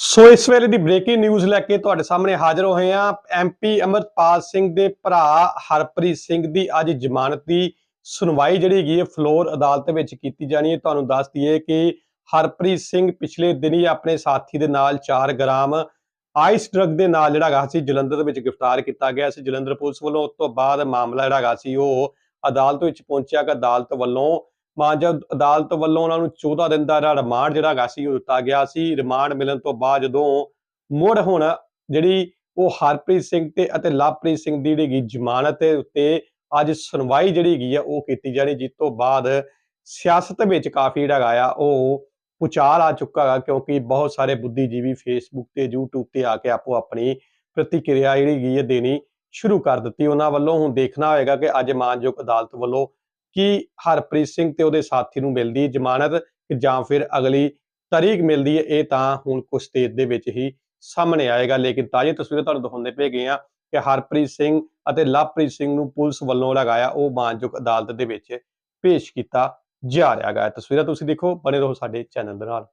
ਸੋ ਇਸ ਵੇਲੇ ਦੀ breaking news ਲੈ ਕੇ ਤੁਹਾਡੇ ਸਾਹਮਣੇ ਹਾਜ਼ਰ ਹੋਏ ਹਾਂ। ਐਮਪੀ ਅਮਰਪਾਲ ਸਿੰਘ ਦੇ ਭਰਾ ਹਰਪ੍ਰੀਤ ਸਿੰਘ ਦੀ ਅੱਜ ਜ਼ਮਾਨਤ ਦੀ ਸੁਣਵਾਈ ਜਿਹੜੀ ਹੈਗੀ ਹੈ, ਫਲੋਰ ਅਦਾਲਤ ਵਿੱਚ ਕੀਤੀ ਜਾਣੀ ਹੈ। ਤੁਹਾਨੂੰ ਦੱਸ ਦਈਏ ਕਿ ਹਰਪ੍ਰੀਤ ਸਿੰਘ ਪਿਛਲੇ ਦਿਨੀ ਆਪਣੇ ਸਾਥੀ ਦੇ ਨਾਲ 4 ਗ੍ਰਾਮ ਆਈਸ ਡਰੱਗ ਦੇ ਨਾਲ ਜਿਹੜਾ ਹੈਗਾ ਸੀ, ਜਲੰਧਰ ਦੇ ਵਿੱਚ ਗ੍ਰਿਫਤਾਰ ਕੀਤਾ ਗਿਆ ਸੀ। ਜਲੰਧਰ ਪੁਲਿਸ ਵੱਲੋਂ ਉਸ ਤੋਂ ਬਾਅਦ ਮਾਮਲਾ ਜਿਹੜਾ ਹੈਗਾ ਸੀ, ਉਹ ਅਦਾਲਤ ਵਿੱਚ ਪਹੁੰਚਿਆ ਕਿ ਅਦਾਲਤ ਵੱਲੋਂ ਮਾਂਜਬ ਅਦਾਲਤ ਵੱਲੋਂ ਉਹਨਾਂ ਨੂੰ 14 ਦਿਨ ਦਾ ਜਿਹੜਾ ਰਿਮਾਂਡ ਜਿਹੜਾ ਹੈਗਾ ਸੀ, ਉਹ ਦਿੱਤਾ ਗਿਆ ਸੀ। ਰਿਮਾਂਡ ਮਿਲਣ ਤੋਂ ਬਾਅਦ ਜਦੋਂ ਮੁੜ ਹੁਣ ਜਿਹੜੀ ਉਹ ਹਰਪ੍ਰੀਤ ਸਿੰਘ ਤੇ ਅਤੇ ਲਵਪ੍ਰੀਤ ਸਿੰਘ ਦੀ ਜਿਹੜੀ ਜ਼ਮਾਨਤ ਦੇ ਉੱਤੇ ਅੱਜ ਸੁਣਵਾਈ ਜਿਹੜੀ ਹੈਗੀ ਆ, ਉਹ ਕੀਤੀ ਜਾਣੀ। ਜਿਸ ਤੋਂ ਬਾਅਦ ਸਿਆਸਤ ਵਿੱਚ ਕਾਫੀ ਜਿਹੜਾ ਹੈਗਾ ਆ, ਉਹ ਉਚਾਰ ਆ ਚੁੱਕਾ ਹੈ ਕਿਉਂਕਿ ਬਹੁਤ ਸਾਰੇ ਬੁੱਧੀਜੀਵੀ ਫੇਸਬੁੱਕ ਤੇ YouTube ਤੇ ਆ ਕੇ ਆਪੋ ਆਪਣੀ ਪ੍ਰਤੀਕਿਰਿਆ ਜਿਹੜੀ ਗਈ ਹੈ ਦੇਣੀ ਸ਼ੁਰੂ ਕਰ ਦਿੱਤੀ। ਉਹਨਾਂ ਵੱਲੋਂ ਹੁਣ ਦੇਖਣਾ ਹੋਏਗਾ ਕਿ ਅੱਜ ਮਾਨਯੋਗ ਅਦਾਲਤ ਵੱਲੋਂ ਕੀ ਹਰਪ੍ਰੀਤ ਸਿੰਘ ਤੇ ਉਹਦੇ ਸਾਥੀ ਨੂੰ ਮਿਲਦੀ ਜ਼ਮਾਨਤ ਜਾਂ ਫਿਰ ਅਗਲੀ ਤਾਰੀਖ ਮਿਲਦੀ ਹੈ, ਇਹ ਤਾਂ ਹੁਣ ਕੁਝ ਤੇਜ਼ ਦੇ ਵਿੱਚ ਹੀ ਸਾਹਮਣੇ ਆਏਗਾ। ਲੇਕਿਨ ਤਾਜ਼ੀ ਤਸਵੀਰਾਂ ਤੁਹਾਨੂੰ ਦਿਖਾਉਂਦੇ ਪਏ ਗਏ ਆ ਕਿ ਹਰਪ੍ਰੀਤ ਸਿੰਘ ਅਤੇ ਲਵਪ੍ਰੀਤ ਸਿੰਘ ਨੂੰ ਪੁਲਿਸ ਵੱਲੋਂ ਲਗਾਇਆ ਉਹ ਮਾਨਯੋਗ ਅਦਾਲਤ ਦੇ ਵਿੱਚ ਪੇਸ਼ ਕੀਤਾ ਜਾ ਰਿਹਾ ਹੈਗਾ ਤਸਵੀਰਾਂ ਤੁਸੀਂ ਦੇਖੋ, ਬਣੇ ਰਹੋ ਸਾਡੇ ਚੈਨਲ ਦੇ ਨਾਲ।